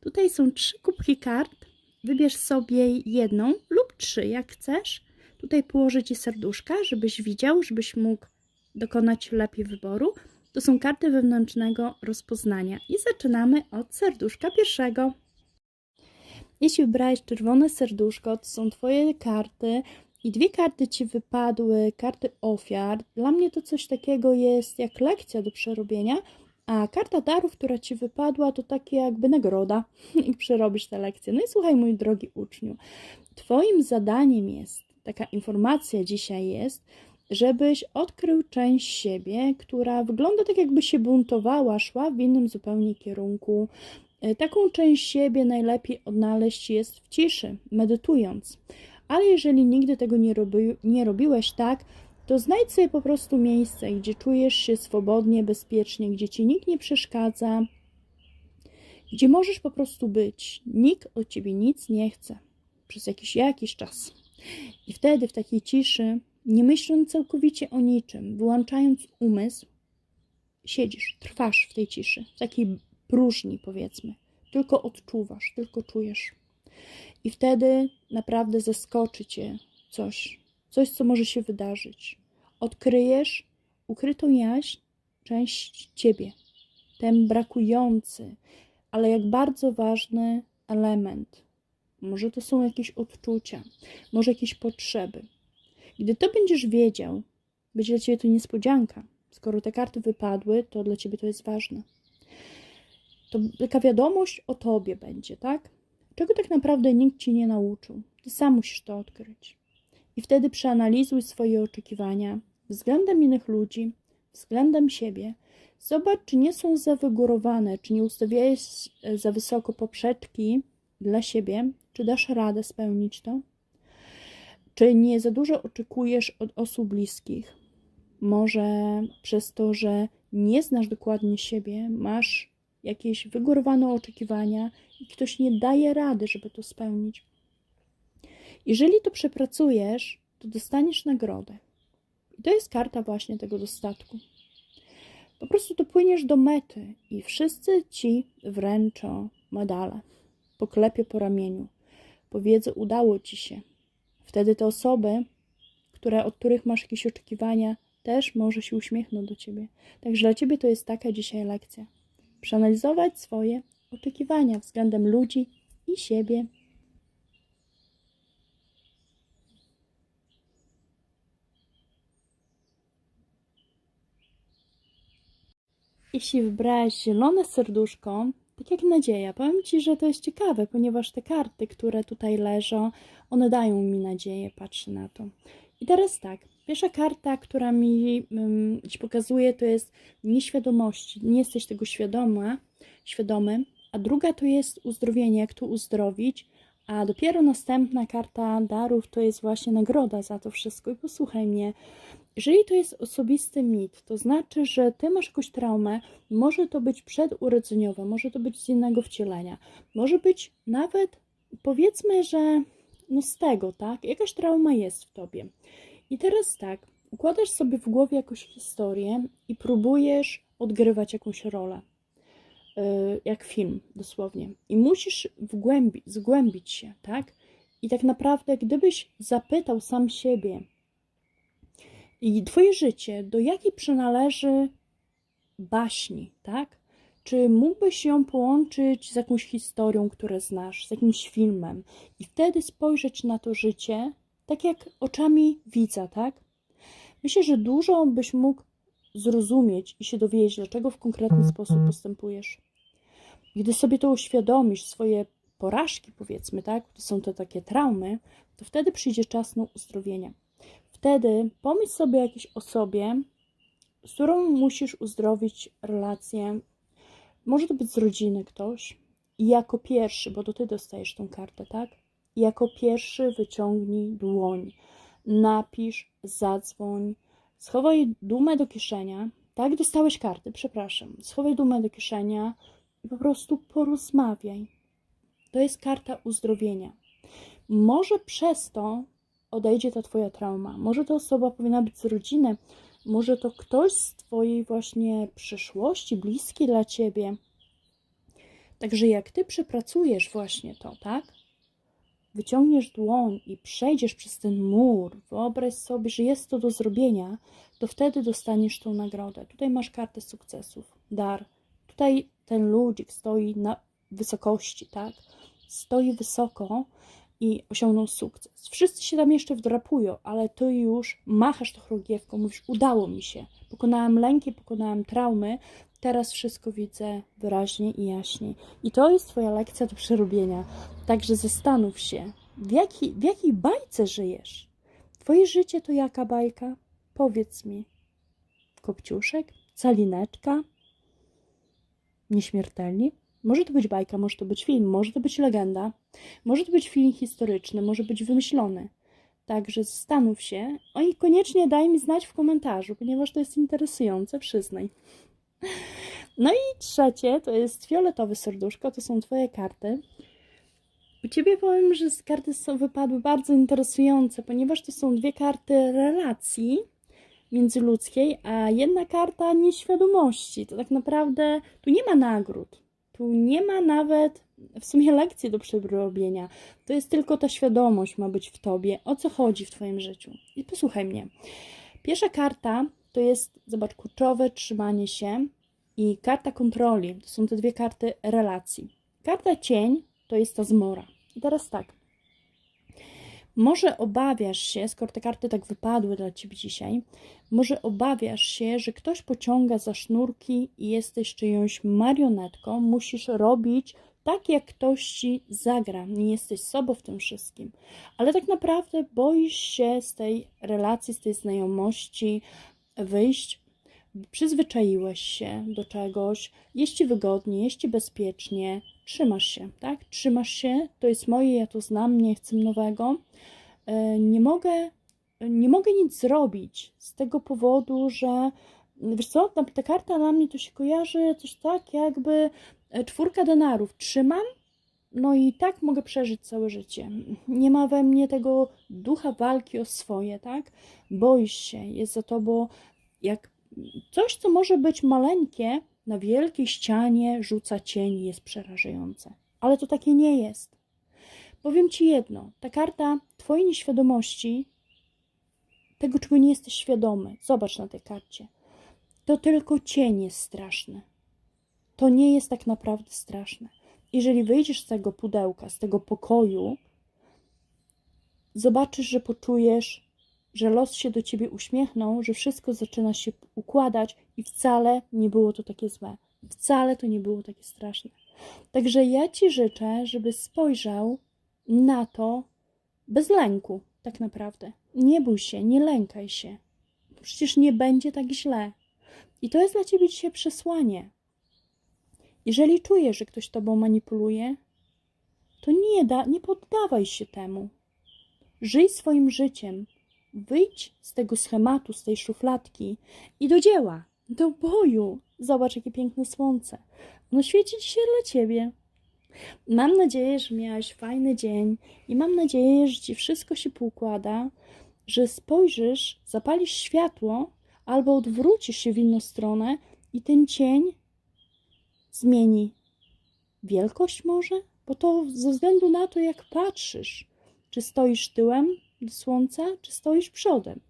Tutaj są trzy kubki kart. Wybierz sobie jedną lub trzy, jak chcesz. Tutaj położę Ci serduszka, żebyś widział, żebyś mógł dokonać lepiej wyboru. To są karty wewnętrznego rozpoznania. I zaczynamy od serduszka pierwszego. Jeśli wybrałeś czerwone serduszko, to są Twoje karty i dwie karty Ci wypadły, karty ofiar. Dla mnie to coś takiego jest jak lekcja do przerobienia, a karta darów, która Ci wypadła, to takie jakby nagroda i przerobisz tę lekcję. No i słuchaj, mój drogi uczniu, Twoim zadaniem jest, taka informacja dzisiaj jest, żebyś odkrył część siebie, która wygląda tak, jakby się buntowała, szła w innym zupełnie kierunku. E, Taką część siebie najlepiej odnaleźć jest w ciszy, medytując. Ale jeżeli nigdy tego nie, robi, nie robiłeś tak, to znajdź sobie po prostu miejsce, gdzie czujesz się swobodnie, bezpiecznie, gdzie ci nikt nie przeszkadza, gdzie możesz po prostu być. Nikt od ciebie nic nie chce przez jakiś, jakiś czas. I wtedy w takiej ciszy, nie myśląc całkowicie o niczym, wyłączając umysł, siedzisz, trwasz w tej ciszy, w takiej próżni powiedzmy. Tylko odczuwasz, tylko czujesz. I wtedy naprawdę zaskoczy cię coś, coś, co może się wydarzyć. Odkryjesz ukrytą jaźń, część ciebie, ten brakujący, ale jak bardzo ważny element. Może to są jakieś odczucia, może jakieś potrzeby. Gdy to będziesz wiedział, będzie dla ciebie to niespodzianka. Skoro te karty wypadły, to dla ciebie to jest ważne. To taka wiadomość o tobie będzie, tak? Czego tak naprawdę nikt ci nie nauczył. Ty sam musisz to odkryć. I wtedy przeanalizuj swoje oczekiwania względem innych ludzi, względem siebie. Zobacz, czy nie są zawygórowane, czy nie ustawiałeś e, za wysoko poprzeczki dla siebie, czy dasz radę spełnić to. Czy nie za dużo oczekujesz od osób bliskich? Może przez to, że nie znasz dokładnie siebie, masz jakieś wygórowane oczekiwania i ktoś nie daje rady, żeby to spełnić. Jeżeli to przepracujesz, to dostaniesz nagrodę. I to jest karta właśnie tego dostatku. Po prostu dopłyniesz do mety i wszyscy ci wręczą medale, poklepie po ramieniu, powiedzą, udało ci się. Wtedy te osoby, które, od których masz jakieś oczekiwania, też może się uśmiechną do ciebie. Także dla ciebie to jest taka dzisiaj lekcja. Przeanalizować swoje oczekiwania względem ludzi i siebie. Jeśli wybrałaś zielone serduszko, tak jak nadzieja, powiem Ci, że to jest ciekawe, ponieważ te karty, które tutaj leżą, one dają mi nadzieję, patrzę na to. I teraz tak, pierwsza karta, która mi um, ci pokazuje, to jest nieświadomości, nie jesteś tego świadoma, świadomy, a druga to jest uzdrowienie, jak to uzdrowić, a dopiero następna karta darów to jest właśnie nagroda za to wszystko. I posłuchaj mnie, jeżeli to jest osobisty mit, to znaczy, że ty masz jakąś traumę, może to być przedurodzeniowe, może to być z innego wcielenia, może być nawet, powiedzmy, że no z tego, tak? Jakaś trauma jest w tobie. I teraz tak, układasz sobie w głowie jakąś historię i próbujesz odgrywać jakąś rolę. Yy, jak film, dosłownie. I musisz wgłębi, zgłębić się, tak? I tak naprawdę, gdybyś zapytał sam siebie, i Twoje życie, do jakiej przynależy baśni, tak? Czy mógłbyś ją połączyć z jakąś historią, którą znasz, z jakimś filmem i wtedy spojrzeć na to życie tak jak oczami widza, tak? Myślę, że dużo byś mógł zrozumieć i się dowiedzieć, dlaczego w konkretny sposób postępujesz. Gdy sobie to uświadomisz, swoje porażki, powiedzmy, tak? To są to takie traumy, to wtedy przyjdzie czas na uzdrowienie. Wtedy pomyśl sobie jakiejś osobie, z którą musisz uzdrowić relację. Może to być z rodziny ktoś. I jako pierwszy, bo to ty dostajesz tą kartę, tak? Jako pierwszy wyciągnij dłoń. Napisz, zadzwoń, schowaj dumę do kieszenia. Tak, dostałeś karty, przepraszam. Schowaj dumę do kieszenia i po prostu porozmawiaj. To jest karta uzdrowienia. Może przez to odejdzie ta twoja trauma. Może to osoba powinna być z rodziny, może to ktoś z twojej właśnie przyszłości, bliski dla ciebie. Także jak ty przepracujesz właśnie to, tak? Wyciągniesz dłoń i przejdziesz przez ten mur, wyobraź sobie, że jest to do zrobienia, to wtedy dostaniesz tą nagrodę. Tutaj masz kartę sukcesów, dar. Tutaj ten ludzik stoi na wysokości, tak? Stoi wysoko i osiągnął sukces. Wszyscy się tam jeszcze wdrapują, ale ty już machasz tą chorągiewką, mówisz, udało mi się. Pokonałem lęki, pokonałem traumy, teraz wszystko widzę wyraźnie i jaśniej. I to jest twoja lekcja do przerobienia. Także zastanów się, w, jaki, w jakiej bajce żyjesz? Twoje życie to jaka bajka? Powiedz mi. Kopciuszek? Calineczka? Nieśmiertelni? Może to być bajka, może to być film, może to być legenda, może to być film historyczny, może być wymyślony. Także zastanów się o i koniecznie daj mi znać w komentarzu, ponieważ to jest interesujące, przyznaj. No i trzecie to jest fioletowe serduszko, to są Twoje karty. U Ciebie powiem, że karty są wypadły bardzo interesujące, ponieważ to są dwie karty relacji międzyludzkiej, a jedna karta nieświadomości. To tak naprawdę tu nie ma nagród. Tu nie ma nawet w sumie lekcji do przerobienia. To jest tylko ta świadomość ma być w tobie, o co chodzi w twoim życiu. I posłuchaj mnie. Pierwsza karta to jest, zobacz, kurczowe trzymanie się i karta kontroli. To są te dwie karty relacji. Karta cień to jest ta zmora. I teraz tak. Może obawiasz się, skoro te karty tak wypadły dla ciebie dzisiaj, może obawiasz się, że ktoś pociąga za sznurki i jesteś czyjąś marionetką, musisz robić tak, jak ktoś ci zagra, nie jesteś sobą w tym wszystkim. Ale tak naprawdę boisz się z tej relacji, z tej znajomości wyjść, przyzwyczaiłeś się do czegoś, jest ci wygodnie, jest ci bezpiecznie, trzymasz się, tak? Trzymasz się, to jest moje, ja to znam, nie chcę nowego. E, Nie mogę, nie mogę nic zrobić z tego powodu, że wiesz co, ta, ta karta dla mnie to się kojarzy coś tak, jakby e, czwórka denarów trzymam, no i tak mogę przeżyć całe życie. Nie ma we mnie tego ducha walki o swoje, tak? Boisz się, jest za tobą jak coś, co może być maleńkie, na wielkiej ścianie rzuca cień jest przerażające. Ale to takie nie jest. Powiem ci jedno, ta karta twojej nieświadomości, tego czego nie jesteś świadomy, zobacz na tej karcie, to tylko cień jest straszny. To nie jest tak naprawdę straszne. Jeżeli wyjdziesz z tego pudełka, z tego pokoju, zobaczysz, że poczujesz, że los się do ciebie uśmiechnął, że wszystko zaczyna się układać i wcale nie było to takie złe. Wcale to nie było takie straszne. Także ja ci życzę, żebyś spojrzał na to bez lęku, tak naprawdę. Nie bój się, nie lękaj się. Przecież nie będzie tak źle. I to jest dla ciebie dzisiaj przesłanie. Jeżeli czujesz, że ktoś tobą manipuluje, to nie, da, nie poddawaj się temu. Żyj swoim życiem. Wyjdź z tego schematu, z tej szufladki i do dzieła, do boju. Zobacz, jakie piękne słońce. Ono świeci dzisiaj dla ciebie. Mam nadzieję, że miałaś fajny dzień i mam nadzieję, że ci wszystko się poukłada, że spojrzysz, zapalisz światło albo odwrócisz się w inną stronę i ten cień zmieni wielkość może? Bo to ze względu na to, jak patrzysz, czy stoisz tyłem słońca, czy stoisz przodem.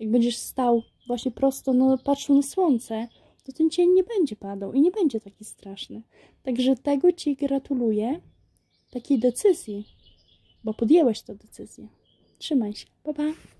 Jak będziesz stał właśnie prosto, no, patrzył na słońce, to ten cień nie będzie padał i nie będzie taki straszny. Także tego Ci gratuluję, takiej decyzji, bo podjęłeś tę decyzję. Trzymaj się. Pa, pa.